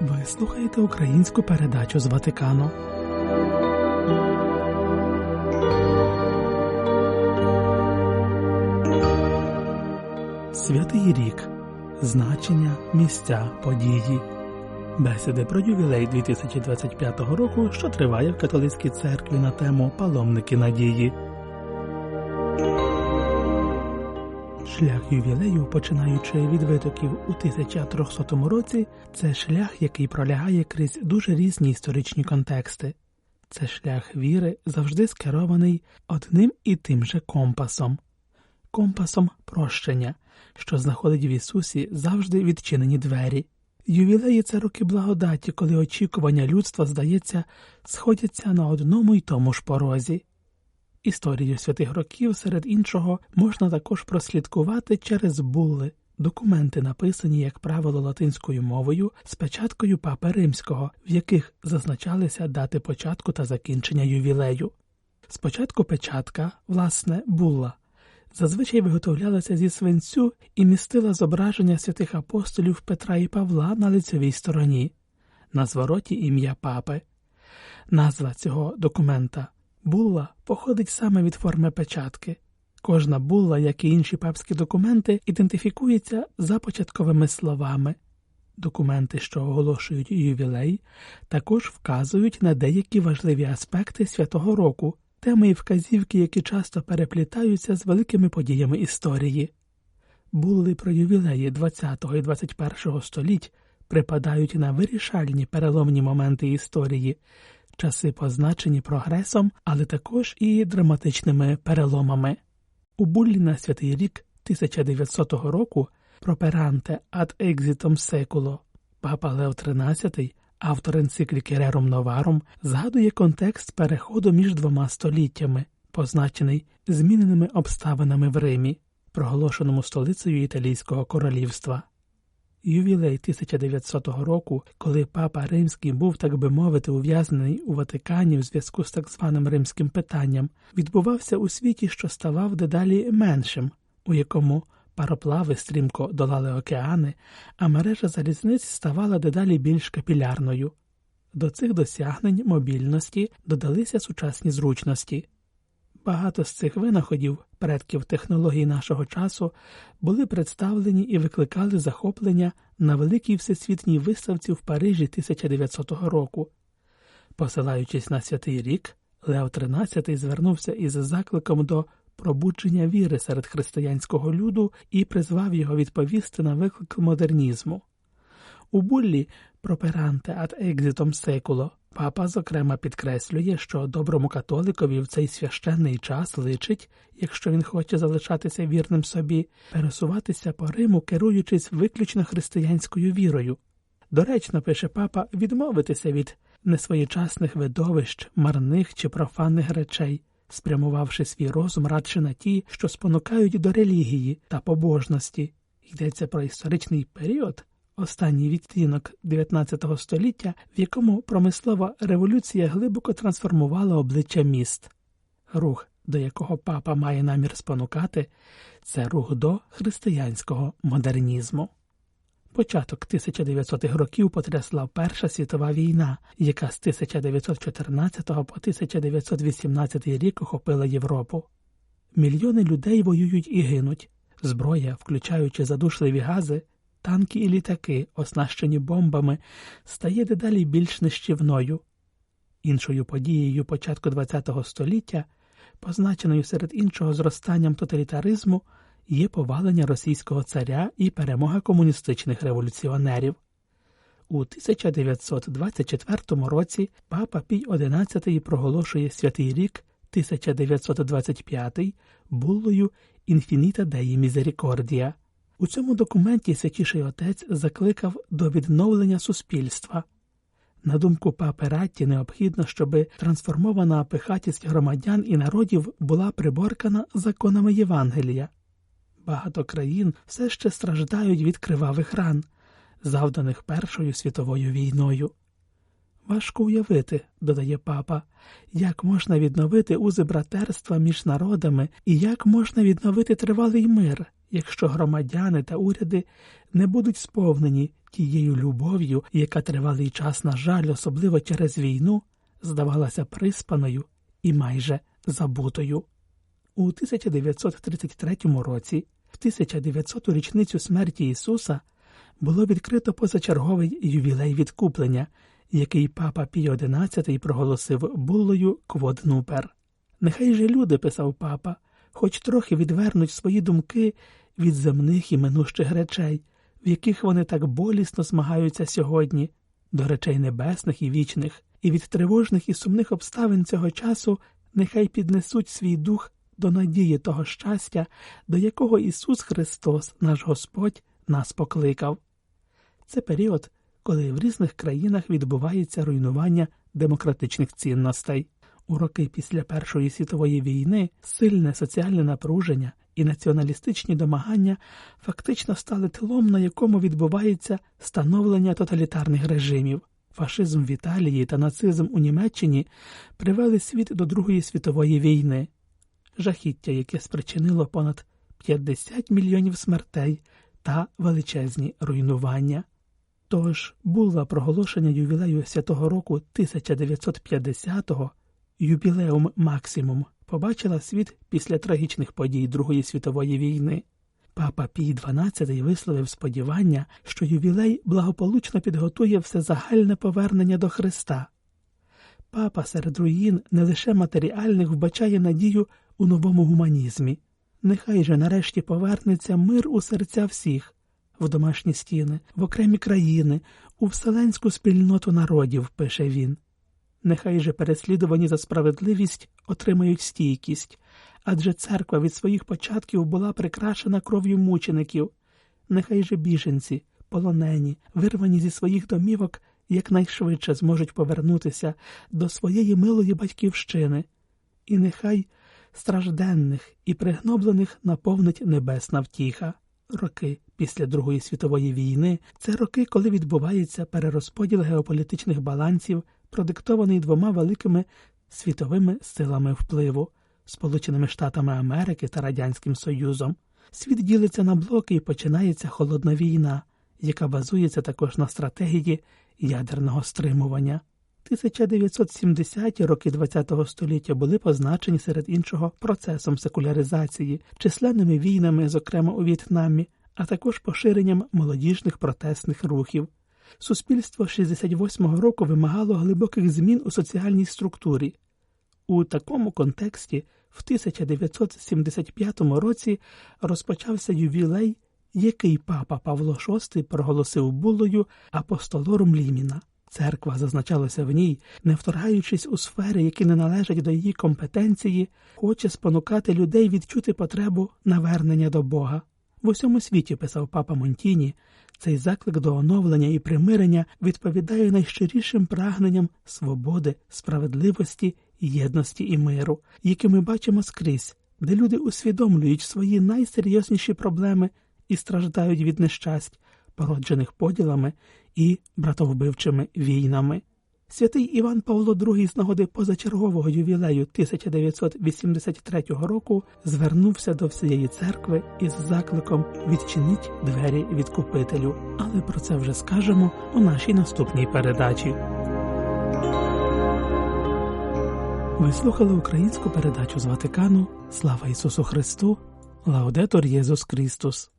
Ви слухаєте українську передачу з Ватикану. Святий рік. Значення, місця, події. Бесіди про ювілей 2025 року, що триває в католицькій церкві на тему Паломники надії. Шлях ювілею, починаючи від витоків у 1300 році, це шлях, який пролягає крізь дуже різні історичні контексти. Це шлях віри, завжди скерований одним і тим же компасом, компасом прощення, що знаходить в Ісусі завжди відчинені двері. Ювілеї це роки благодаті, коли очікування людства, здається, сходяться на одному й тому ж порозі. Історію святих років, серед іншого, можна також прослідкувати через булли, документи, написані, як правило, латинською мовою з печаткою Папи Римського, в яких зазначалися дати початку та закінчення ювілею. Спочатку печатка, власне, булла, зазвичай виготовлялася зі свинцю і містила зображення святих апостолів Петра і Павла на лицевій стороні, на звороті ім'я папи. Назва цього документа булла походить саме від форми печатки. Кожна булла, як і інші папські документи, ідентифікується за початковими словами. Документи, що оголошують ювілей, також вказують на деякі важливі аспекти святого року, теми і вказівки, які часто переплітаються з великими подіями історії. Булли про ювілеї ХХ і XXI століть припадають на вирішальні переломні моменти історії, часи позначені прогресом, але також і драматичними переломами. У буллі на святий рік 1900 року проперанте ад екзитом секуло папа Лео XIII, автор енцикліки Рерум Новарум, згадує контекст переходу між двома століттями, позначений зміненими обставинами в Римі, проголошеному столицею Італійського королівства. Ювілей 1900 року, коли папа Римський був, так би мовити, ув'язнений у Ватикані в зв'язку з так званим римським питанням, відбувався у світі, що ставав дедалі меншим, у якому пароплави стрімко долали океани, а мережа залізниць ставала дедалі більш капілярною. До цих досягнень мобільності додалися сучасні зручності. Багато з цих винаходів, предків технологій нашого часу, були представлені і викликали захоплення на великій всесвітній виставці в Парижі 1900 року. Посилаючись на святий рік, Лео XIII звернувся із закликом до пробудження віри серед християнського люду і призвав його відповісти на виклик модернізму. У буллі проперанте ад екзитом секуло Папа, зокрема, підкреслює, що доброму католикові в цей священний час личить, якщо він хоче залишатися вірним собі, пересуватися по Риму, керуючись виключно християнською вірою. Доречно, пише папа, відмовитися від несвоєчасних видовищ, марних чи профанних речей, спрямувавши свій розум радше на ті, що спонукають до релігії та побожності. Йдеться про історичний період останній відтінок 19 століття, в якому промислова революція глибоко трансформувала обличчя міст. Рух, до якого папа має намір спонукати, це рух до християнського модернізму. Початок 1900-х років потрясла Перша світова війна, яка з 1914 по 1918 рік охопила Європу. Мільйони людей воюють і гинуть. Зброя, включаючи задушливі гази, танки і літаки, оснащені бомбами, стає дедалі більш нищівною. Іншою подією початку ХХ століття, позначеною серед іншого зростанням тоталітаризму, є повалення російського царя і перемога комуністичних революціонерів. У 1924 році папа Пій XI проголошує святий рік 1925 буллою Інфініта Деї Мізерікордія. У цьому документі Святіший Отець закликав до відновлення суспільства. На думку папи Ратті, необхідно, щоб трансформована пихатість громадян і народів була приборкана законами Євангелія. Багато країн все ще страждають від кривавих ран, завданих Першою світовою війною. Важко уявити, додає папа, як можна відновити узи братерства між народами і як можна відновити тривалий мир, якщо громадяни та уряди не будуть сповнені тією любов'ю, яка тривалий час, на жаль, особливо через війну, здавалася приспаною і майже забутою. У 1933 році, в 1900-ту річницю смерті Ісуса, було відкрито позачерговий ювілей відкуплення, який папа Пій XI проголосив буллою Кводнупер. Нехай же люди, писав папа, хоч трохи відвернуть свої думки від земних і минущих речей, в яких вони так болісно змагаються сьогодні, до речей небесних і вічних, і від тривожних і сумних обставин цього часу нехай піднесуть свій дух до надії того щастя, до якого Ісус Христос, наш Господь, нас покликав. Це період, коли в різних країнах відбувається руйнування демократичних цінностей. У роки після Першої світової війни сильне соціальне напруження і націоналістичні домагання фактично стали тилом, на якому відбувається становлення тоталітарних режимів. Фашизм в Італії та нацизм у Німеччині привели світ до Другої світової війни, жахіття, яке спричинило понад 50 мільйонів смертей та величезні руйнування. Тож була проголошення ювілею святого року 1950-го юбілеум Максимум побачила світ після трагічних подій Другої світової війни. Папа Пій XII висловив сподівання, що ювілей благополучно підготує всезагальне повернення до Христа. Папа серед руїн не лише матеріальних вбачає надію у новому гуманізмі. Нехай же нарешті повернеться мир у серця всіх, в домашні стіни, в окремі країни, у вселенську спільноту народів, пише він. Нехай же переслідувані за справедливість отримають стійкість, адже церква від своїх початків була прикрашена кров'ю мучеників. Нехай же біженці, полонені, вирвані зі своїх домівок, якнайшвидше зможуть повернутися до своєї милої батьківщини, і нехай стражденних і пригноблених наповнить небесна втіха. Роки після Другої світової війни це роки, коли відбувається перерозподіл геополітичних балансів, продиктований двома великими світовими силами впливу Сполученими Штатами Америки та Радянським Союзом. Світ ділиться на блоки і починається холодна війна, яка базується також на стратегії ядерного стримування. 1970-ті роки ХХ століття були позначені серед іншого процесом секуляризації, численними війнами, зокрема у В'єтнамі, а також поширенням молодіжних протестних рухів. Суспільство 68-го року вимагало глибоких змін у соціальній структурі. У такому контексті в 1975 році розпочався ювілей, який папа Павло VI проголосив булою апостолорум Ліміна. Церква зазначалася в ній, не вторгаючись у сфери, які не належать до її компетенції, хоче спонукати людей відчути потребу навернення до Бога. В усьому світі, писав папа Монтіні, цей заклик до оновлення і примирення відповідає найщирішим прагненням свободи, справедливості, єдності і миру, які ми бачимо скрізь, де люди усвідомлюють свої найсерйозніші проблеми і страждають від нещасть, породжених поділами і братовбивчими війнами. Святий Іван Павло II з нагоди позачергового ювілею 1983 року звернувся до всієї церкви із закликом відчиніть двері відкупителю. Але про це вже скажемо у нашій наступній передачі. Ви слухали українську передачу з Ватикану. Слава Ісусу Христу! Лаудетор Єсус Христос!